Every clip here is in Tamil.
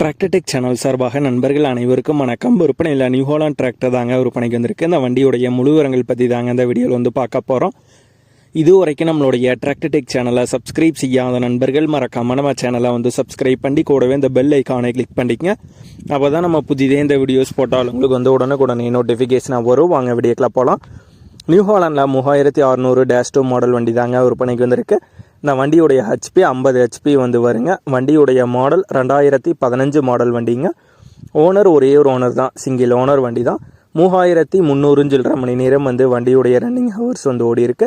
டிராக்டர்டெக் சேனல் சார்பாக நண்பர்கள் அனைவருக்கும் வணக்கம். விற்பனையில் நியூ ஹாலாண்ட் டிராக்டர் தாங்க விற்பனைக்கு வந்திருக்கு. இந்த வண்டியுடைய முழு விவரங்கள் பற்றி தாங்க இந்த வீடியோவில் வந்து பார்க்க போகிறோம் இது வரைக்கும் நம்மளுடைய டிராக்டர்டெக் சேனலை சப்ஸ்கிரைப் செய்யாத நண்பர்கள் மறக்காமல் நம்ம சேனலை வந்து சப்ஸ்கிரைப் பண்ணி கூடவே இந்த பெல் ஐக்கானை கிளிக் பண்ணிக்கங்க. அப்போ தான் நம்ம புதிதே இந்த வீடியோஸ் போட்டாலும் உங்களுக்கு வந்து உடனுக்குடனே நோட்டிஃபிகேஷனாக வரும். வாங்க வீடியோக்கில் போகலாம் நியூ ஹாலாண்டில் மூவாயிரத்தி அறநூறு டேஸ்டோ மாடல் வண்டி தாங்க விற்பனைக்கு வந்திருக்கு. இந்த வண்டியுடைய ஹெச்பி ஐம்பது ஹெச்பி வந்து வருங்க. வண்டியுடைய மாடல் ரெண்டாயிரத்தி பதினஞ்சு மாடல் வண்டிங்க. ஓனர் ஒரே ஒரு ஓனர் தான். சிங்கிள் ஓனர் வண்டி தான். மூவாயிரத்தி முந்நூறு சில்லற மணி நேரம் வந்து வண்டியுடைய ரன்னிங் ஹவர்ஸ் வந்து ஓடி இருக்கு.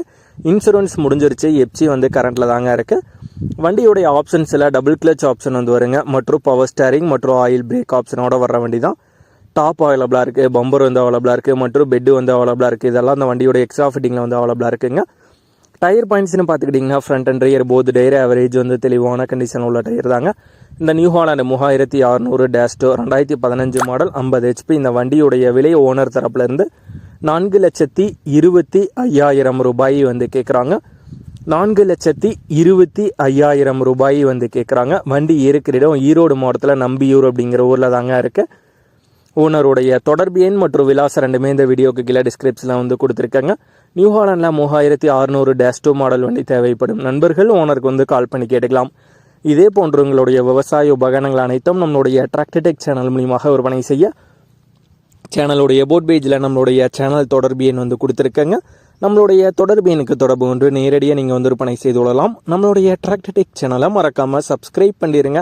இன்சூரன்ஸ் முடிஞ்சிருச்சு. எப்சி வந்து கரண்ட்டில் தாங்க இருக்குது வண்டியுடைய ஆப்ஷன்ஸில் டபுள் கிளச் ஆப்ஷன் வந்து வருங்க. மற்றும் பவர் ஸ்டேரிங் மற்றும் ஆயில் பிரேக் ஆப்ஷனோட வர்ற வண்டி தான். டாப் அவைலபிளாக இருக்குது பம்பர் வந்து அவைலபிளாக இருக்குது மற்றும் பெட்டு வந்து அவைலபிளாக இருக்குது இதெல்லாம் அந்த வண்டியோட எக்ஸ்ட்ரா ஃபிட்டிங்கில் வந்து அவைலபிளாக இருக்குங்க. டயர் பாயிண்ட்ஸ்னு பார்த்துக்கிட்டிங்கன்னா ஃப்ரண்ட் அண்ட் ரியர் போது டயர் ஆவரேஜ் வந்து தெளிவான கண்டிஷன் உள்ள டயர் தாங்க. இந்த நியூ ஹாலாண்டு மூவாயிரத்தி அறநூறு டேஸ்டோ ரெண்டாயிரத்தி பதினஞ்சு மாடல் ஐம்பது ஹெச்பி இந்த வண்டியுடைய விலை ஓனர் தரப்புலேருந்து நான்கு லட்சத்தி இருபத்தி ஐயாயிரம் ரூபாய் வந்து கேட்குறாங்க நான்கு லட்சத்தி இருபத்தி ஐயாயிரம் ரூபாய் வந்து கேட்குறாங்க வண்டி இருக்கிற இடம் ஈரோடு மாவட்டத்தில் நம்பியூர் அப்படிங்கிற ஊரில் தாங்க இருக்குது ஓனருடைய தொடர்பு எண் மற்றும் விலாசம் ரெண்டுமே இந்த வீடியோக்கு கீழே டிஸ்கிரிப்ஷனில் வந்து கொடுத்துருக்காங்க. நியூ ஹாலண்டில் மூவாயிரத்தி அறுநூறு டேஷ் டூ மாடல் வண்டி தேவைப்படும். நண்பர்கள் ஓனருக்கு வந்து கால் பண்ணி கேட்டுக்கலாம். இதே போன்று உங்களுடைய விவசாய உபகரணங்கள் அனைத்தும் நம்மளுடைய டிராக்டடெக் சேனல் மூலியமாக விற்பனை செய்ய சேனலுடைய போட் பேஜில் நம்மளுடைய சேனல் தொடர்பு எண் வந்து கொடுத்துருக்காங்க. நம்மளுடைய தொடர்பு எண்ணுக்கு தொடர்பு ஒன்று நேரடியாக நீங்கள் வந்து விற்பனை செய்து கொள்ளலாம். நம்மளுடைய டிராக்டடெக் சேனலை மறக்காமல் சப்ஸ்கிரைப் பண்ணிடுங்க